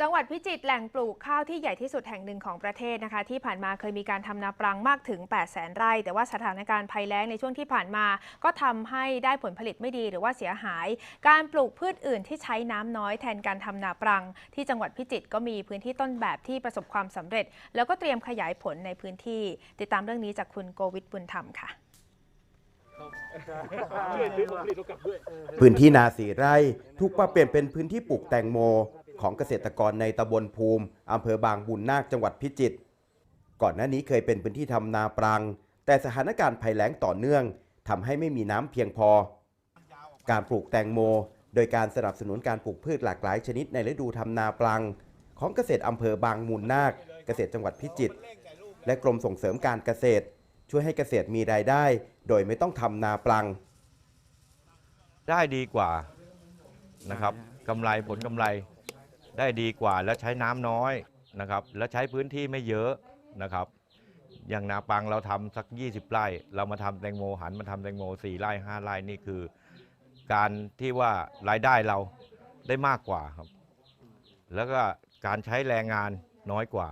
จังหวัดพิจิตรแหล่งปลูกข้าวที่ใหญ่ที่สุดแห่งหนึ่งของประเทศนะคะ ที่ผ่านมาเคยมีการทำนาปรังมากถึง 8 0 0แสนไร่ แต่ว่าสถานการณ์ภัยแล้งในช่วงที่ผ่านมา ก็ทำให้ได้ผลผลิตไม่ดีหรือว่าเสียหาย การปลูกพืชอื่นที่ใช้น้ำน้อยแทนการทำนาปรัง ที่จังหวัดพิจิตรก็มีพื้นที่ต้นแบบที่ประสบความสำเร็จ แล้วก็เตรียมขยายผลในพื้นที่ ติดตามเรื่องนี้จากคุณโกวิทบุญธรรมค่ะพื้นที่นาสีไร่ถูกปรับเปลี่ยนเป็นพื้นที่ปลูกแตงโม ของเกษตรกรในตำบลภูมิอำเภอบางบุญนาคจังหวัดพิจิตรก่อนหน้านี้เคยเป็นพื้นที่ทำนาปรัง แต่สถานการณ์ภัยแล้งต่อเนื่องทำให้ไม่มีน้ำเพียงพอ การปลูกแตงโม โดยการสนับสนุนการปลูกพืชหลากหลายชนิดในฤดูทำนาปรัง ของเกษตรอำเภอบางมูลนาค เกษตรจังหวัดพิจิตรและกรมส่งเสริมการเกษตร ช่วยให้เกษตรมีรายได้ โดยไม่ต้องทำนาปรัง ได้ดีกว่านะครับกำไรผลกำไร ได้ดีกว่าและใช้น้ำน้อยนะครับ และใช้พื้นที่ไม่เยอะนะครับ อย่างนาปังเราทำสัก 20 ไร่ เรามาทำแตงโมหันมาทำแตงโม4ไร่5ไร่นี่คือ การที่ว่ารายได้เราได้มากกว่าครับ แล้วก็การใช้แรงงานน้อยกว่า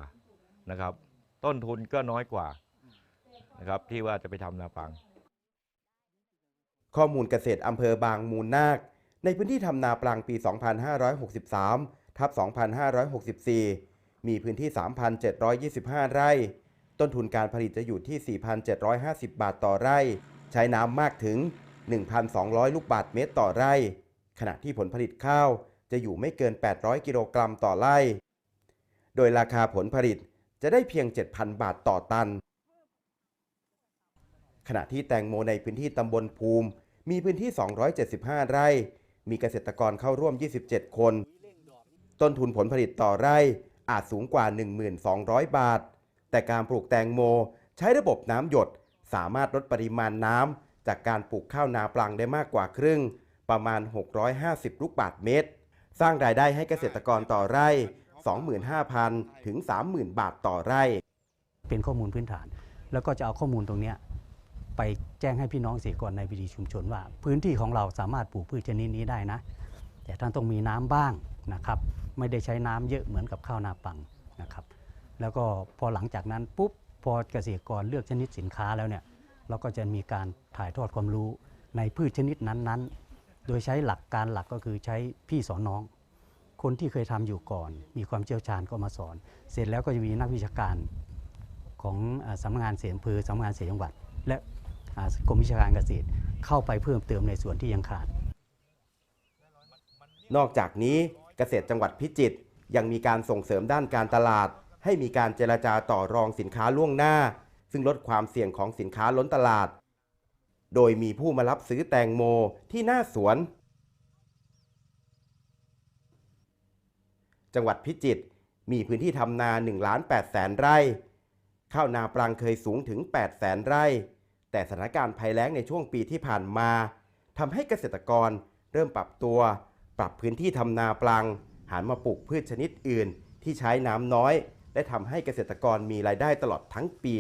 นะครับ ต้นทุนก็น้อยกว่านะครับที่ว่าจะไปทำนาปัง ข้อมูลเกษตรอำเภอบางมูลนาค ในพื้นที่ทำนาปังปี 2563 ทับ2564 มีพื้นที่ 3,725 ไร่ ต้นทุนการผลิตจะอยู่ที่ 4,750 บาทต่อไร่ ใช้น้ำมากถึง 1,200 ลูกบาทเมตรต่อไร่ ขณะที่ผลผลิตข้าวจะอยู่ไม่เกิน 800 กิโลกรัมต่อไร่ โดยราคาผลผลิตจะได้เพียง 7,000 บาทต่อตัน ขณะที่แตงโมในพื้นที่ตำบลภูมิ มีพื้นที่ 275 ไร่ มีเกษตรกรเข้าร่วม 27 คน ต้นทุนผลผลิตต่อไร่อาจสูงกว่า 1,200 บาท แต่การปลูกแตงโมใช้ระบบน้ำหยด สามารถลดปริมาณน้ำจากการปลูกข้าวนาปลังได้มากกว่าครึ่ง ประมาณ 650 ลูกบาทเมตร สร้างรายได้ให้เกษตรกรต่อไร่ 25,000 ถึง 30,000 บาทต่อไร่ เป็นข้อมูลพื้นฐาน แล้วก็จะเอาข้อมูลตรงเนี้ยไปแจ้งให้พี่น้องเกษตรกรในวิถีชุมชนว่า พื้นที่ของเราสามารถปลูกพืชชนิดนี้ได้นะ แต่ท่านต้องมีน้ำบ้าง นะครับไม่ได้ใช้น้ำเยอะเหมือนกับข้าวนาปังนะครับแล้วก็พอหลังจากนั้นปุ๊บพอเกษตรกรเลือกชนิดสินค้าแล้วเนี่ยเราก็จะมีการถ่ายทอดความรู้ในพืชชนิดนั้นๆ โดยใช้หลักการหลักก็คือใช้พี่สอนน้อง คนที่เคยทำอยู่ก่อน มีความเชี่ยวชาญก็มาสอน เสร็จแล้วก็จะมีนักวิชาการของสำนักงานเสียอำเภอสำนักงานเสียจังหวัด และกรมวิชาการเกษตรเข้าไปเพิ่มเติมในส่วนที่ยังขาด นอกจากนี้ เกษตรจังหวัดพิจิตรยังมีการส่งเสริมด้านการตลาด ให้มีการเจรจาต่อรองสินค้าล่วงหน้า ซึ่งลดความเสี่ยงของสินค้าล้นตลาด โดยมีผู้มารับซื้อแตงโมที่หน้าสวน จังหวัดพิจิตรมีพื้นที่ทำนา1ล้าน8แสนไร่ ข้าวนาปรังเคยสูงถึง8แสนไร่ แต่สถานการณ์ภัยแล้งในช่วงปีที่ผ่านมาทำให้เกษตรกรเริ่มปรับตัว ปรับพื้นที่ทำนาปลัง หันมาปลูกพืชชนิดอื่น ที่ใช้น้ำน้อย และทำให้เกษตรกรมีรายได้ตลอดทั้งปี